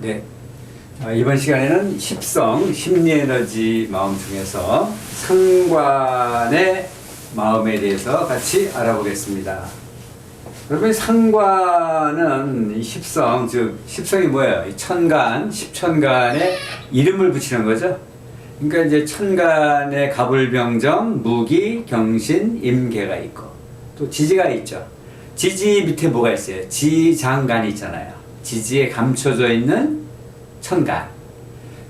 네. 어, 이번 시간에는 십성, 심리에너지 마음 중에서 상관의 마음에 대해서 같이 알아보겠습니다. 여러분, 상관은 이 십성, 즉, 십성이 뭐예요? 이 천간, 십천간에 이름을 붙이는 거죠. 그러니까 이제 천간에 가불병정, 무기, 경신, 임계가 있고, 또 지지가 있죠. 지지 밑에 뭐가 있어요? 지장간이 있잖아요. 지지에 감춰져 있는 천간.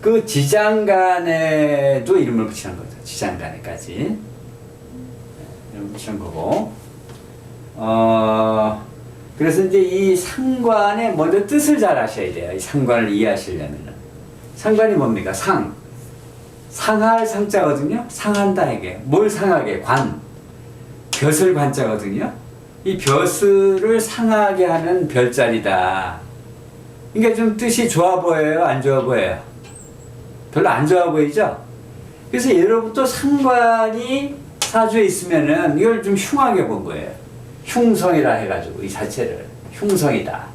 그 지장간에도 이름을 붙이는 거죠. 지장간에까지. 네, 이름 붙이는 거고. 어, 그래서 이제 이 상관의 먼저 뜻을 잘 아셔야 돼요. 이 상관을 이해하시려면은. 상관이 뭡니까? 상. 상할 상자거든요. 상한다 이게. 뭘 상하게? 관. 벼슬 관자거든요. 이 벼슬을 상하게 하는 별자리다. 그러니까 좀 뜻이 좋아 보여요? 안 좋아 보여요? 별로 안 좋아 보이죠? 그래서 예로부터 상관이 사주에 있으면은 이걸 좀 흉하게 본 거예요. 흉성이라 해가지고 이 자체를 흉성이다.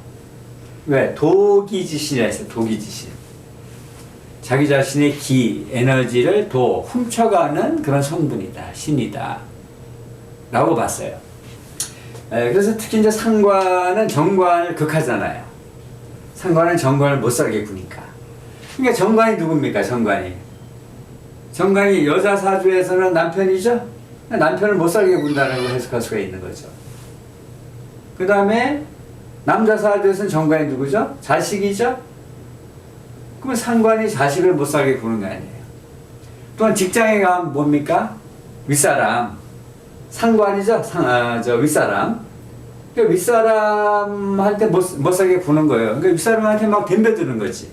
왜? 도기지신이라 했어요. 도기지신. 자기 자신의 기, 에너지를 도, 훔쳐가는 그런 성분이다. 신이다. 라고 봤어요. 에, 그래서 특히 이제 상관은 정관을 극하잖아요. 상관은 정관을 못 살게 구니까. 그러니까 정관이 누굽니까? 정관이. 정관이 여자 사주에서는 남편이죠? 남편을 못 살게 군다라고 해석할 수가 있는 거죠. 그 다음에 남자 사주에서는 정관이 누구죠? 자식이죠? 그러면 상관이 자식을 못 살게 구는 거 아니에요. 또한 직장에 가면 뭡니까? 윗사람. 상관이죠? 상, 아, 저 윗사람. 그러니까 윗사람한테 못, 못 살게 구는 거예요. 그러니까 윗사람한테 막 덤벼드는 거지.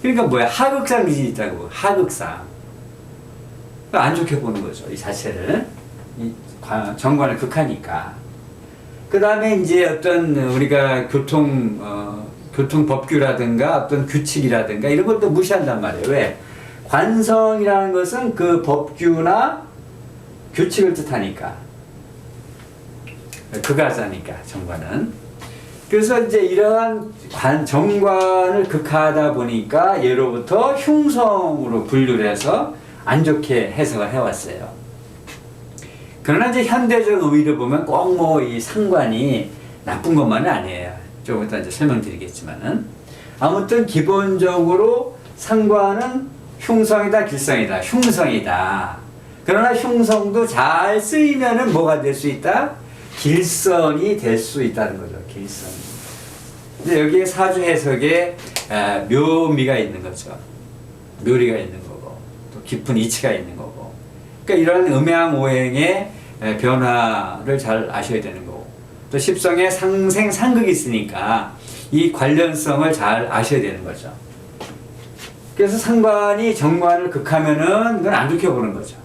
그러니까 뭐야? 하극상 기질이 있다고. 하극상. 그러니까 안 좋게 보는 거죠. 이 자체를. 이 관- 정관을 극하니까. 그 다음에 이제 어떤 우리가 교통, 어, 교통 법규라든가 어떤 규칙이라든가 이런 것도 무시한단 말이에요. 왜? 관성이라는 것은 그 법규나 규칙을 뜻하니까. 극하자니까, 정관은. 그래서 이제 이러한 관, 정관을 극하다 보니까 예로부터 흉성으로 분류를 해서 안 좋게 해석을 해왔어요. 그러나 이제 현대적 의의를 보면 꼭 뭐 이 상관이 나쁜 것만은 아니에요. 조금 이따 이제 설명드리겠지만은. 아무튼 기본적으로 상관은 흉성이다, 길성이다. 흉성이다. 그러나 흉성도 잘 쓰이면은 뭐가 될 수 있다? 길성이 될 수 있다는 거죠. 길성. 근데 여기에 사주 해석에 아, 묘미가 있는 거죠. 묘리가 있는 거고, 또 깊은 이치가 있는 거고. 그러니까 이런 음양 오행의 에, 변화를 잘 아셔야 되는 거고. 또 십성에 상생 상극이 있으니까 이 관련성을 잘 아셔야 되는 거죠. 그래서 상관이 정관을 극하면은 그건 안 좋게 보는 거죠.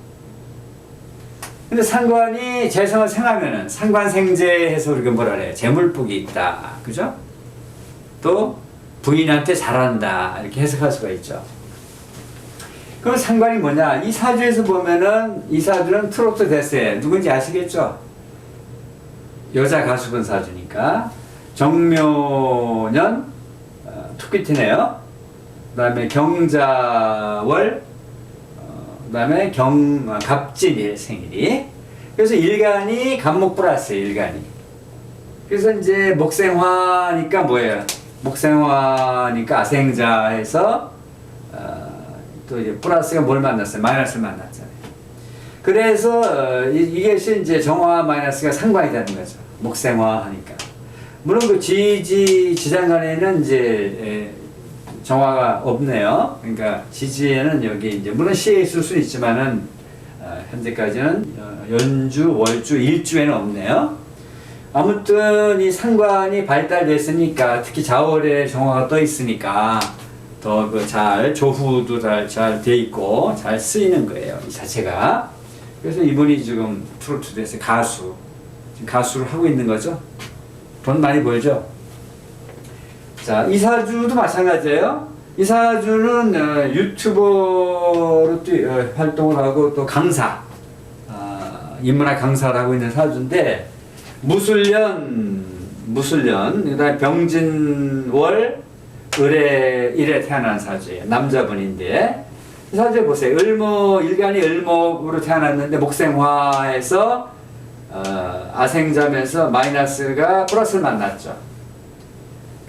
근데 상관이 재성을 생하면은 상관생재해서 우리가 뭐라 그래요? 재물복이 있다. 그죠? 또 부인한테 잘한다. 이렇게 해석할 수가 있죠. 그럼 상관이 뭐냐? 이 사주에서 보면은 이 사주는 트로트 대세. 누군지 아시겠죠? 여자 가수분 사주니까. 정묘년 어, 토끼티네요. 그 다음에 경자월 그 다음에 경, 아, 갑진일 생일이. 그래서 일간이 간목 플러스 일간이. 그래서 이제 목생화니까 뭐예요? 목생화니까 아생자에서 어, 또 이제 플러스가 뭘 만났어요? 마이너스를 만났잖아요. 그래서 어, 이- 이것이 이제 정화 마이너스가 상관이 되는 거죠. 목생화 하니까. 물론 그 지지 지장간에는 이제 에, 정화가 없네요. 그러니까 지지에는 여기 이제 물론 시에 있을 수 있지만은 어, 현재까지는 어, 연주, 월주, 일주에는 없네요. 아무튼 이 상관이 발달됐으니까 특히 자월에 정화가 떠 있으니까 더 그 잘 조후도 잘돼 있고 잘 쓰이는 거예요. 이 자체가. 그래서 이분이 지금 트로트 돼서 가수 가수를 하고 있는 거죠. 돈 많이 벌죠. 자, 이사주도 마찬가지예요. 이사주는 어, 유튜버로 또, 어, 활동을 하고 또 강사, 아, 인문학 강사를 하고 있는 사주인데 무술년, 무술년, 그다음에 병진월, 을에 일에 태어난 사주예요. 남자분인데 이 사주 보세요. 을목 일간이 을목으로 태어났는데 목생화에서 어, 아생자면서 마이너스가 플러스를 만났죠.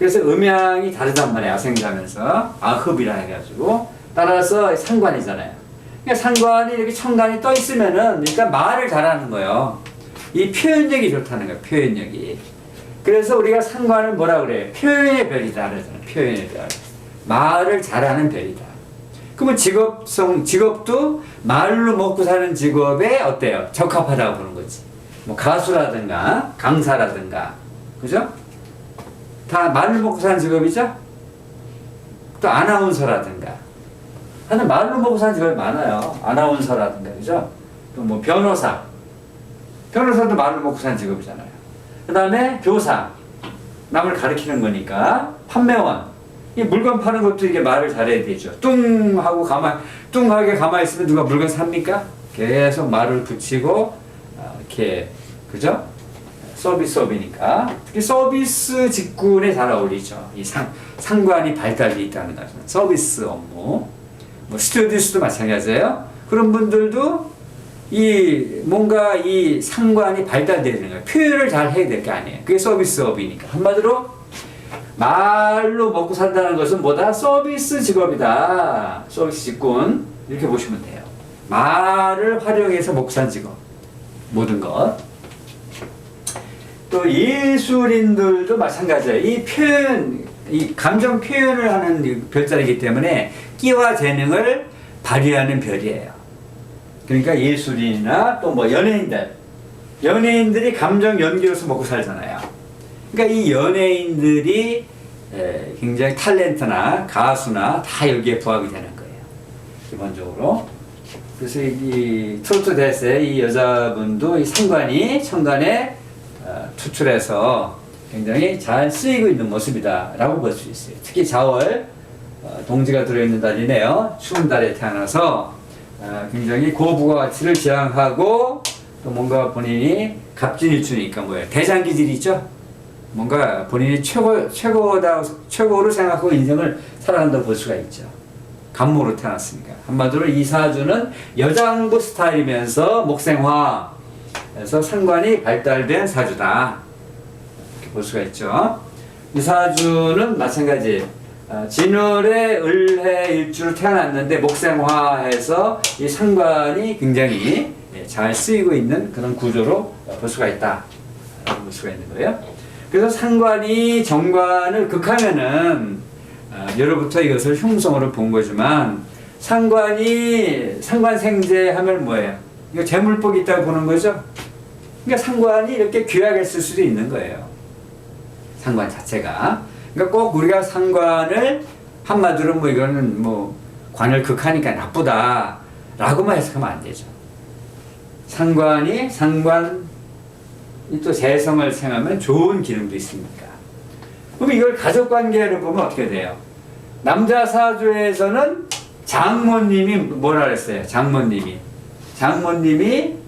그래서 음양이 다르단 말이에요. 아생자면서 아흡이라 해가지고 따라서 상관이잖아요. 그러니까 상관이 이렇게 천간이 떠 있으면은 일단 말을 잘하는 거예요. 이 표현력이 좋다는 거예요. 표현력이. 그래서 우리가 상관을 뭐라 그래요? 표현의 별이다 그러잖아요. 표현의 별. 말을 잘하는 별이다. 그러면 직업성 직업도 말로 먹고 사는 직업에 어때요? 적합하다고 보는 거지. 뭐 가수라든가 강사라든가 그죠? 다 말로 먹고 사는 직업이죠? 또 아나운서라든가 하여튼 말로 먹고 사는 직업이 많아요. 아나운서라든가 그죠? 또 뭐 변호사 변호사도 말로 먹고 사는 직업이잖아요. 그 다음에 교사 남을 가르치는 거니까 판매원 이 물건 파는 것도 이게 말을 잘해야 되죠. 뚱 하고 가만 뚱하게 가만히 있으면 누가 물건 삽니까? 계속 말을 붙이고 아, 이렇게 그죠? 서비스업이니까 특히 서비스 직군에 잘 어울리죠. 이 상, 상관이 발달돼 있다는 거죠. 서비스 업무. 뭐 스튜디오스도 마찬가지예요. 그런 분들도 이 뭔가 이 상관이 발달되야 되는 거예요. 표현을 잘 해야 될 게 아니에요. 그게 서비스업이니까 한마디로 말로 먹고 산다는 것은 뭐다? 서비스 직업이다. 서비스 직군 이렇게 보시면 돼요. 말을 활용해서 먹고 산 직업 모든 것. 또 예술인들도 마찬가지예요. 이 표현, 이 감정 표현을 하는 이 별자리이기 때문에 끼와 재능을 발휘하는 별이에요. 그러니까 예술인이나 또 뭐 연예인들, 연예인들이 감정 연기로서 먹고 살잖아요. 그러니까 이 연예인들이 에, 굉장히 탤런트나 가수나 다 여기에 부합이 되는 거예요. 기본적으로. 그래서 이, 이 트로트 대세 이 여자분도 이 상관이 천간에 어, 투출해서 굉장히 잘 쓰이고 있는 모습이다라고 볼 수 있어요. 특히 자월 어, 동지가 들어있는 달이네요. 추운 달에 태어나서 어, 굉장히 고부가 가치를 지향하고 또 뭔가 본인이 갑진일주니까 뭐예요? 대장기질이 죠. 뭔가 본인이 최고 최고다 최고로 생각하고 인생을 살아간다고 볼 수가 있죠. 간모로 태어났으니까 한마디로 이 사주는 여장부 스타일이면서 목생화 에서 상관이 발달된 사주다 이렇게 볼 수가 있죠. 이 사주는 마찬가지 어, 진월에 을해 일주로 태어났는데 목생화해서 이 상관이 굉장히 예, 잘 쓰이고 있는 그런 구조로 볼 수가 있다 볼 수가 있는 거예요. 그래서 상관이 정관을 극하면은 어, 예로부터 이것을 흉성으로 본 거지만 상관이 상관생제 하면 뭐예요? 이거 재물복이 있다고 보는 거죠. 그러니까 상관이 이렇게 귀하게 쓸 수도 있는 거예요. 상관 자체가. 그러니까 꼭 우리가 상관을 한마디로 뭐 이거는 뭐 관을 극하니까 나쁘다 라고만 해석하면 안 되죠. 상관이 상관 또 재성을 생하면 좋은 기능도 있습니까? 그럼 이걸 가족 관계로 보면 어떻게 돼요? 남자 사주에서는 장모님이 뭐라 그랬어요? 장모님이 장모님이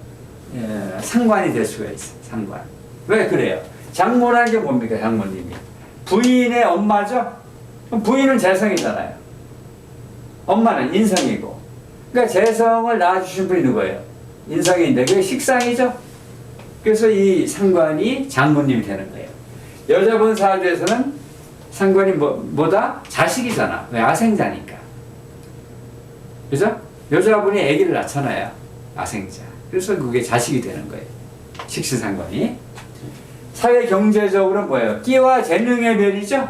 예, 상관이 될 수가 있어요. 상관. 왜 그래요? 장모라는 게 뭡니까? 장모님이 부인의 엄마죠. 부인은 재성이잖아요. 엄마는 인성이고. 그러니까 재성을 낳아주신 분이 누구예요? 인성인데 그게 식상이죠. 그래서 이 상관이 장모님이 되는 거예요. 여자분 사주에서는 상관이 뭐, 뭐다? 자식이잖아. 왜? 아생자니까. 그죠? 여자분이 아기를 낳잖아요. 아생자. 그래서 그게 자식이 되는 거예요. 식신상관이. 사회 경제적으로 뭐예요? 끼와 재능의 별이죠?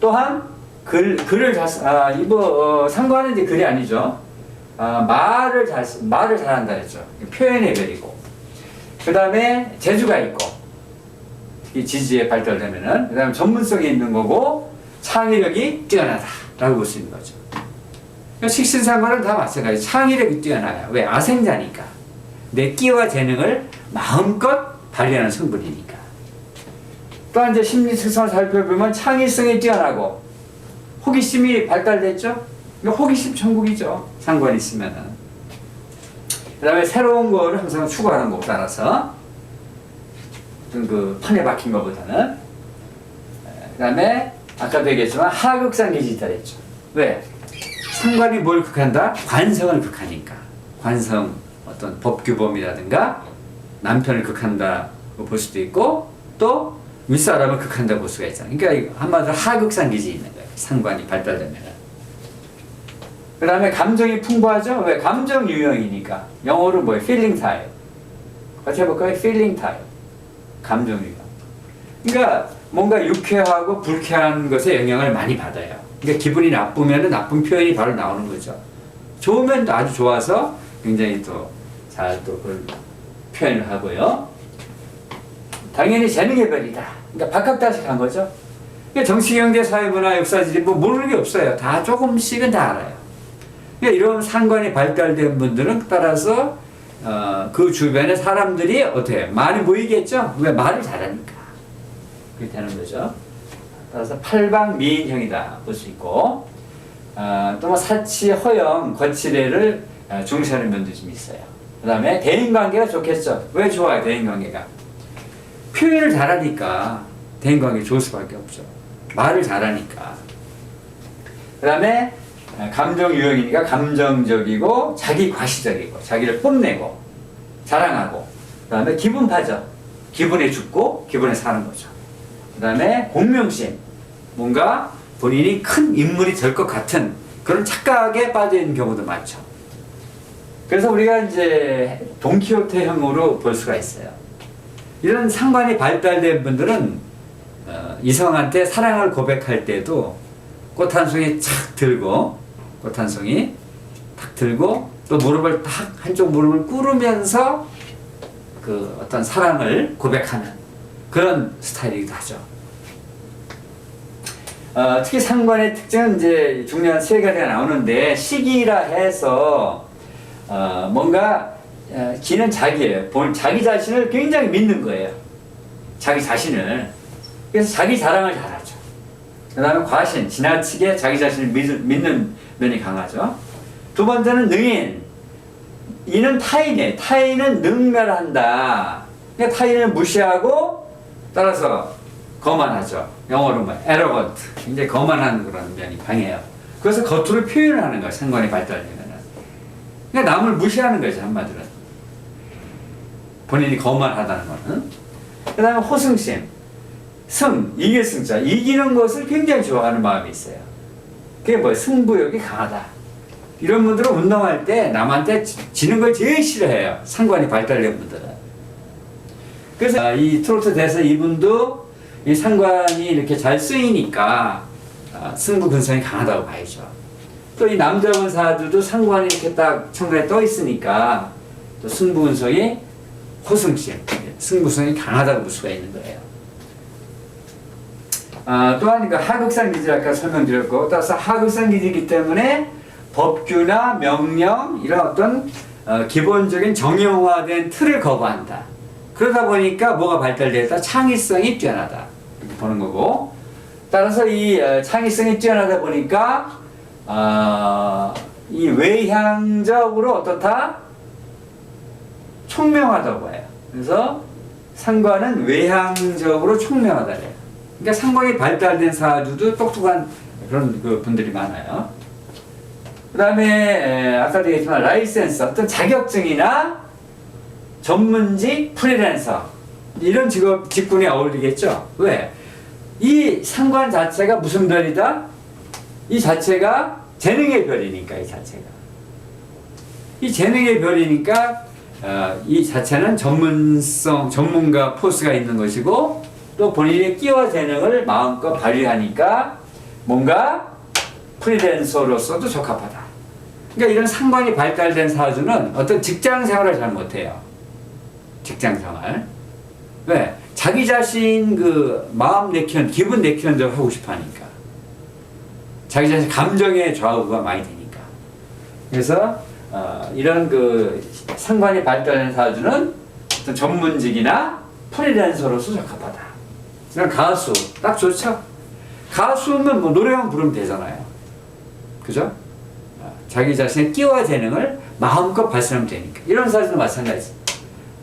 또한 글, 글을 잘, 쓰- 아, 이거, 어, 상관은 이제 글이 아니죠. 아, 말을 잘, 쓰- 말을 잘한다 했죠. 표현의 별이고. 그 다음에 재주가 있고. 특히 지지에 발달되면은. 그 다음에 전문성이 있는 거고, 창의력이 뛰어나다라고 볼 수 있는 거죠. 식신상관은 다 마찬가지. 창의력이 뛰어나요. 왜? 아생자니까. 내 끼와 재능을 마음껏 발휘하는 성분이니까. 또한 이제 심리 특성을 살펴보면 창의성이 뛰어나고 호기심이 발달됐죠. 이거 호기심 천국이죠. 상관 있으면은. 그다음에 새로운 거를 항상 추구하는 것 따라서 어떤 그 판에 박힌 것보다는. 에, 그다음에 아까도 얘기했지만 하극상 기질이 있다 그랬죠. 왜? 상관이 뭘 극한다? 관성을 극하니까. 관성 어떤 법규범이라든가 남편을 극한다고 볼 수도 있고 또 윗사람을 극한다고 볼 수가 있잖아요. 그러니까 한마디로 하극상 기질이 있는 거예요. 상관이 발달되면. 그 다음에 감정이 풍부하죠? 왜? 감정 유형이니까. 영어로 뭐예요? feeling type. 같이 해볼까요? feeling type. 감정 유형. 그러니까 뭔가 유쾌하고 불쾌한 것에 영향을 많이 받아요. 그러니까 기분이 나쁘면 나쁜 표현이 바로 나오는 거죠. 좋으면 또 아주 좋아서 굉장히 또 잘 또 그걸 표현을 하고요. 당연히 재능의 별이다. 그러니까 박학다식 한 거죠. 그러니까 정치, 경제, 사회, 문화, 역사지리 뭐 모르는 게 없어요. 다 조금씩은 다 알아요. 그러니까 이런 상관이 발달된 분들은 따라서 어, 그 주변에 사람들이 어떻게? 많이 모이겠죠? 왜 말을 잘하니까. 그렇게 되는 거죠. 따라서 팔방 미인형이다 볼 수 있고 어, 또뭐 사치, 허영, 거칠애를 어, 중시하는 면도 좀 있어요. 그 다음에 대인관계가 좋겠죠. 왜 좋아요 대인관계가? 표현을 잘하니까 대인관계 좋을 수밖에 없죠. 말을 잘하니까. 그 다음에 감정 유형이니까 감정적이고 자기 과시적이고 자기를 뽐내고 자랑하고 그 다음에 기분 파죠. 기분에 죽고 기분에 사는 거죠. 그 다음에 공명심 뭔가 본인이 큰 인물이 될 것 같은 그런 착각에 빠져 있는 경우도 많죠. 그래서 우리가 이제 돈키호테형으로 볼 수가 있어요. 이런 상관이 발달된 분들은 어, 이성한테 사랑을 고백할 때도 꽃 한 송이 착 들고 꽃 한 송이 탁 들고 또 무릎을 탁 한쪽 무릎을 꿇으면서 그 어떤 사랑을 고백하는 그런 스타일이기도 하죠. 어, 특히 상관의 특징은 이제 중요한 세 가지가 나오는데 시기라 해서 어, 뭔가 어, 기는 자기예요. 본 자기 자신을 굉장히 믿는 거예요. 자기 자신을. 그래서 자기 자랑을 잘하죠. 그 다음에 과신, 지나치게 자기 자신을 믿, 믿는 면이 강하죠. 두 번째는 능인. 이는 타인이에요. 타인은 능멸한다. 그러니까 타인을 무시하고 따라서 거만하죠. 영어로 뭐 arrogant. 굉장히 거만한 그런 면이 강해요. 그래서 겉으로 표현하는 거예요. 상관이 발달되면은. 그러니까 남을 무시하는 거죠. 한마디로. 본인이 거만하다는 거는. 그 다음에 호승심. 승, 이길 승자. 이기는 것을 굉장히 좋아하는 마음이 있어요. 그게 뭐예요? 승부욕이 강하다. 이런 분들은 운동할 때 남한테 지- 지는 걸 제일 싫어해요. 상관이 발달된 분들은. 그래서 아, 이 트로트 대사 이분도 이 상관이 이렇게 잘 쓰이니까 아, 승부 근성이 강하다고 봐야죠. 또 이 남자분 사주도 상관이 이렇게 딱 천간에 떠 있으니까 또 승부 근성이 호승심, 승부성이 강하다고 볼 수가 있는 거예요. 아, 또한 그 하극상 기질 아까 설명드렸고 따라서 하극상 기질이기 때문에 법규나 명령 이런 어떤 어, 기본적인 정형화된 틀을 거부한다. 그러다 보니까 뭐가 발달되다 창의성이 뛰어나다 이렇게 보는 거고 따라서 이 어, 창의성이 뛰어나다 보니까 어, 이 외향적으로 어떻다 총명하다고 해요. 그래서 상관은 외향적으로 총명하다래요. 그러니까 상관이 발달된 사주도 똑똑한 그런 그 분들이 많아요. 그 다음에 아까도 얘기했지만 라이센스 어떤 자격증이나 전문직 프리랜서 이런 직업 직군에 어울리겠죠. 왜? 이 상관 자체가 무슨 별이다? 이 자체가 재능의 별이니까 이 자체가 이 재능의 별이니까 어, 이 자체는 전문성 전문가 포스가 있는 것이고 또 본인의 끼와 재능을 마음껏 발휘하니까 뭔가 프리랜서로서도 적합하다. 그러니까 이런 상관이 발달된 사주는 어떤 직장 생활을 잘 못해요. 직장 생활. 왜? 자기 자신 그 마음 내키는, 기분 내키는 대로 하고 싶어 하니까. 자기 자신 감정의 좌우가 많이 되니까. 그래서, 어, 이런 그 상관이 발달된 사주는 어떤 전문직이나 프리랜서로서 적합하다. 그냥 가수, 딱 좋죠? 가수면 뭐 노래만 부르면 되잖아요. 그죠? 어, 자기 자신의 끼와 재능을 마음껏 발산하면 되니까. 이런 사주도 마찬가지.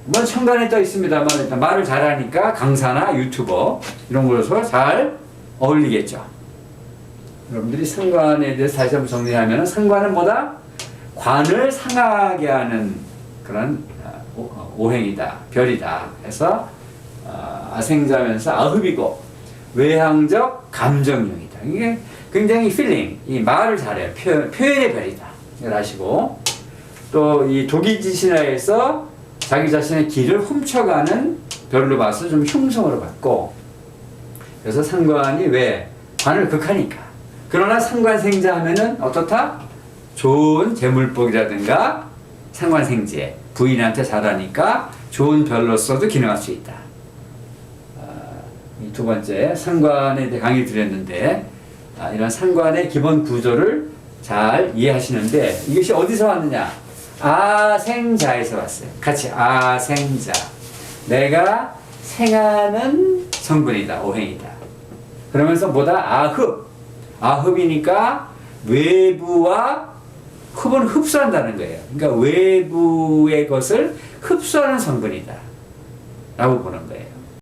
뭐 천간에 떠 있습니다만 일단 말을 잘하니까 강사나 유튜버 이런 걸로서 잘 어울리겠죠. 여러분들이 상관에 대해서 다시 한번 정리하면 상관은 뭐다? 관을 상하게 하는 그런 아, 오- 어, 오행이다, 별이다. 해서 아, 아생자면서 아흡이고 외향적 감정용이다. 이게 굉장히 필링, 이 말을 잘해요. 표현, 표현의 별이다. 이걸 아시고 또 이 독이지신화에서 자기 자신의 길을 훔쳐가는 별로 봐서 좀 흉성으로 봤고 그래서 상관이 왜 관을 극하니까 그러나 상관생자 하면은 어떻다? 좋은 재물복이라든가 상관생제 부인한테 잘하니까 좋은 별로서도 기능할 수 있다. 아, 이두 번째 상관에 대해 강의 드렸는데 아, 이런 상관의 기본 구조를 잘 이해하시는데 이것이 어디서 왔느냐? 아생자에서 왔어요. 같이 아생자. 내가 생하는 성분이다. 오행이다. 그러면서 뭐다? 아흡. 아흡이니까 외부와 흡은 흡수한다는 거예요. 그러니까 외부의 것을 흡수하는 성분이다. 라고 보는 거예요.